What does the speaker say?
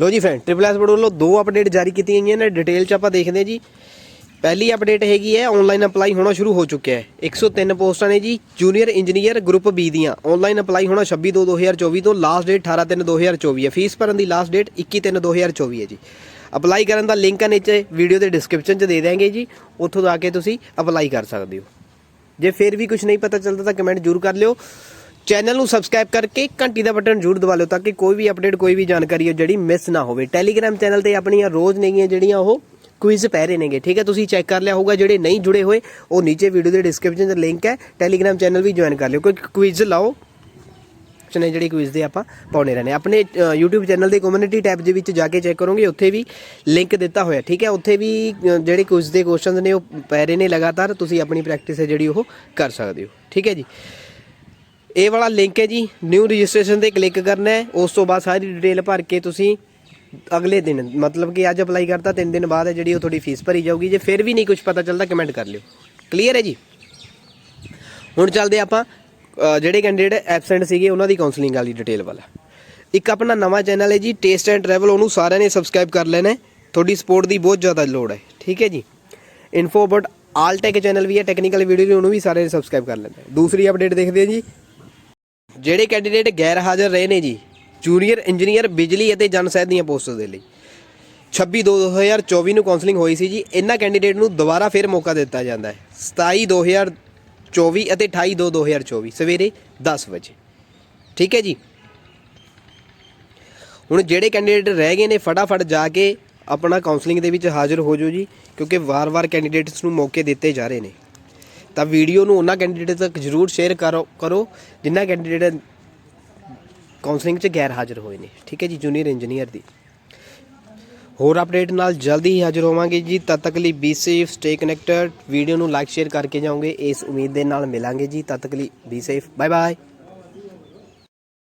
ਲੋ ਜੀ friend triple S board ਵੱਲੋਂ ਦੋ ਅਪਡੇਟ ਜਾਰੀ ਕੀਤੀਆਂ ਗਈਆਂ ਨੇ। ਡਿਟੇਲ ਚ ਆਪਾਂ ਦੇਖਦੇ ਹਾਂ ਜੀ। ਪਹਿਲੀ ਅਪਡੇਟ ਹੈਗੀ ਹੈ ਆਨਲਾਈਨ ਅਪਲਾਈ ਹੋਣਾ ਸ਼ੁਰੂ ਹੋ ਚੁੱਕਿਆ ਹੈ। 103 ਪੋਸਟਾਂ ਨੇ ਜੀ ਜੂਨੀਅਰ ਇੰਜੀਨੀਅਰ ਗਰੁੱਪ ਬੀ ਦੀਆਂ। ਆਨਲਾਈਨ ਅਪਲਾਈ ਹੋਣਾ 26 2 2024 ਤੋਂ ਲਾਸਟ ਡੇਟ 18 3 2024 ਹੈ। ਫੀਸ ਭਰਨ ਦੀ ਲਾਸਟ ਡੇਟ 21 3 2024 ਹੈ ਜੀ। ਅਪਲਾਈ ਕਰਨ ਦਾ ਲਿੰਕ ਆ ਨੀਚੇ ਵੀਡੀਓ ਦੇ ਡਿਸਕ੍ਰਿਪਸ਼ਨ 'ਚ ਦੇ ਦਾਂਗੇ ਜੀ। ਉੱਥੋਂ ਜਾ ਕੇ ਤੁਸੀਂ ਅਪਲਾਈ ਕਰ ਸਕਦੇ ਹੋ। ਜੇ ਫਿਰ ਵੀ ਕੁਝ ਨਹੀਂ ਪਤਾ ਚੱਲਦਾ ਤਾਂ ਕਮੈਂਟ ਜ਼ਰੂਰ ਕਰ ਲਿਓ। ਚੈਨਲ ਨੂੰ ਸਬਸਕ੍ਰਾਈਬ ਕਰਕੇ ਘੰਟੀ ਦਾ ਬਟਨ ਜ਼ਰੂਰ ਦਬਾ ਲਿਓ ਤਾਂ ਕਿ ਕੋਈ ਵੀ ਅਪਡੇਟ ਕੋਈ ਵੀ ਜਾਣਕਾਰੀ ਹੈ ਜਿਹੜੀ ਮਿਸ ਨਾ ਹੋਵੇ। ਟੈਲੀਗ੍ਰam ਚੈਨਲ ਤੇ ਆਪਣੀਆਂ ਰੋਜ਼ ਨੇਗੀਆਂ ਜਿਹੜੀਆਂ ਉਹ ਕੁਇਜ਼ ਪੈ ਰਹੇ ਨੇਗੇ ਠੀਕ ਹੈ? ਤੁਸੀਂ ਚੈੱਕ ਕਰ ਲਿਆ ਹੋਊਗਾ ਜਿਹੜੇ ਨਹੀਂ ਜੁੜੇ ਹੋਏ ਉਹ ਨੀਚੇ ਵੀਡੀਓ ਦੇ ਡਿਸਕ੍ਰਿਪਸ਼ਨ 'ਚ ਲਿੰਕ ਹੈ। ਟੈਲੀਗ੍ਰam ਚੈਨਲ ਵੀ ਜੁਆਇਨ ਕਰ ਲਿਓ ਕੋਈ ਕੁਇਜ਼ ਲਾਓ। ਨੇ ਜਿਹੜੀ ਕੁਇਜ਼ ਦੇ ਆਪਾਂ ਪਾਉਣੇ ਰਹਿਣੇ ਆਪਣੇ ਅ, YouTube ਚੈਨਲ ਦੇ ਕਮਿਊਨਿਟੀ ਟੈਬ ਦੇ ਵਿੱਚ ਜਾ ਕੇ ਚੈੱਕ ਕਰੋਗੇ ਉੱਥੇ ਵੀ ਲਿੰਕ ਦਿੱਤਾ ਹੋਇਆ ਠੀਕ ਹੈ? ਉੱਥੇ ਵੀ ਜਿਹੜੇ ਕੁਇਜ਼ ਦੇ ਕੁਐਸਚਨਸ ਨੇ ਉਹ ਪੈ ਰਹੇ ਨੇ ਲਗਾਤਾਰ ਤੁਸੀਂ ਆਪਣੀ ਪ੍ਰੈਕਟਿਸ ਹੈ ਜਿਹੜੀ ਉਹ ਕਰ ਸਕਦੇ ਹੋ ਠੀਕ ਹੈ ਜੀ? ਇਹ ਵਾਲਾ ਲਿੰਕ ਹੈ ਜੀ ਨਿਊ ਰਜਿਸਟ੍ਰੇਸ਼ਨ ਤੇ ਕਲਿੱਕ ਕਰਨਾ ਹੈ। ਉਸ ਤੋਂ ਬਾਅਦ ਸਾਰੀ ਡਿਟੇਲ ਭਰ ਕੇ ਤੁਸੀਂ ਅਗਲੇ ਦਿਨ, ਮਤਲਬ ਕਿ ਅੱਜ ਅਪਲਾਈ ਕਰਤਾ 3 ਦਿਨ ਬਾਅਦ ਹੈ ਜਿਹੜੀ ਉਹ ਤੁਹਾਡੀ ਫੀਸ ਭਰੀ ਜਾਊਗੀ। ਜੇ ਫਿਰ ਵੀ ਨਹੀਂ ਕੁਝ ਪਤਾ ਚੱਲਦਾ ਕਮੈਂਟ ਕਰ ਲਿਓ। ਕਲੀਅਰ ਹੈ ਜੀ? ਹੁਣ ਚੱਲਦੇ ਆਪਾਂ ਜਿਹੜੇ ਕੈਂਡੀਡੇਟ ਐਬਸੈਂਟ ਸੀਗੇ, ਉਹਨਾਂ ਦੀ ਕਾਉਂਸਲਿੰਗ ਵਾਲੀ ਡਿਟੇਲ ਵਾਲਾ। ਇੱਕ ਆਪਣਾ ਨਵਾਂ ਚੈਨਲ ਹੈ ਜੀ ਟੇਸਟ ਐਂਡ ਟਰੈਵਲ ਉਹਨੂੰ ਸਾਰਿਆਂ ਨੇ ਸਬਸਕ੍ਰਾਈਬ ਕਰ ਲੈਣਾ ਤੁਹਾਡੀ ਸਪੋਰਟ ਦੀ ਬਹੁਤ ਜ਼ਿਆਦਾ ਲੋੜ ਹੈ, ਠੀਕ ਹੈ ਜੀ? Info about all tech channel ਵੀ ਹੈ ਟੈਕਨੀਕਲ ਵੀਡੀਓ ਵੀ ਉਹਨੂੰ ਵੀ ਸਾਰੇ ਸਬਸਕ੍ਰਾਈਬ ਕਰ ਲੈਣਾ ਦੂਸਰੀ ਅਪਡੇਟ ਦੇਖਦੇ ਹਾਂ ਜੀ। ਜਿਹੜੇ ਕੈਂਡੀਡੇਟ ਗੈਰ ਹਾਜ਼ਰ ਰਹੇ ਨੇ ਜੀ ਜੂਨੀਅਰ ਇੰਜੀਨੀਅਰ ਬਿਜਲੀ ਅਤੇ ਜਨਸਹਿਤ ਦੀਆਂ ਪੋਸਟਾਂ ਦੇ ਲਈ। 26 2 2024 ਨੂੰ ਕਾਉਂਸਲਿੰਗ ਹੋਈ ਸੀ ਜੀ, ਇਹਨਾਂ ਕੈਂਡੀਡੇਟ ਨੂੰ ਦੁਬਾਰਾ ਫਿਰ ਮੌਕਾ ਦਿੱਤਾ ਜਾਂਦਾ ਹੈ। 27 2024 ਅਤੇ 28 2 2024 ਸਵੇਰੇ 10 ਵਜੇ। ਠੀਕ ਹੈ ਜੀ? ਹੁਣ ਜਿਹੜੇ ਕੈਂਡੀਡੇਟ ਰਹਿ ਗਏ ਨੇ, ਫਟਾਫਟ ਜਾ ਕੇ ਆਪਣਾ ਕਾਉਂਸਲਿੰਗ ਦੇ ਵਿੱਚ ਹਾਜ਼ਰ ਹੋ ਜਾਓ ਜੀ, ਕਿਉਂਕਿ ਵਾਰ-ਵਾਰ ਕੈਂਡੀਡੇਟਸ ਨੂੰ ਮੌਕੇ ਦਿੱਤੇ ਜਾ ਰਹੇ ਨੇ। ਤਾਂ ਵੀਡੀਓ ਨੂੰ ਉਹਨਾਂ ਕੈਂਡੀਡੇਟ ਤੱਕ ਜਰੂਰ ਸ਼ੇਅਰ ਕਰੋ ਕਰੋ, ਜਿਨ੍ਹਾਂ ਕੈਂਡੀਡੇਟ ਕਾਉਂਸਲਿੰਗ 'ਚ ਗੈਰ ਹਾਜ਼ਰ ਹੋਏ ਨੇ। ਠੀਕ ਹੈ ਜੀ ਜੂਨੀਅਰ ਇੰਜੀਨੀਅਰ ਦੀ। ਹੋਰ ਅਪਡੇਟ ਨਾਲ ਜਲਦੀ ਹੀ ਹਾਜ਼ਰ ਹੋਵਾਂਗੇ ਜੀ। ਤਦ ਤੱਕ ਲਈ be safe stay connected video ਨੂੰ ਲਾਈਕ ਸ਼ੇਅਰ ਕਰਕੇ ਜਾਓਗੇ। ਇਸ ਉਮੀਦ ਦੇ ਨਾਲ ਮਿਲਾਂਗੇ ਜੀ। ਤਦ ਤੱਕ ਲਈ ਬੀ ਸੇਫ ਬਾਏ ਬਾਏ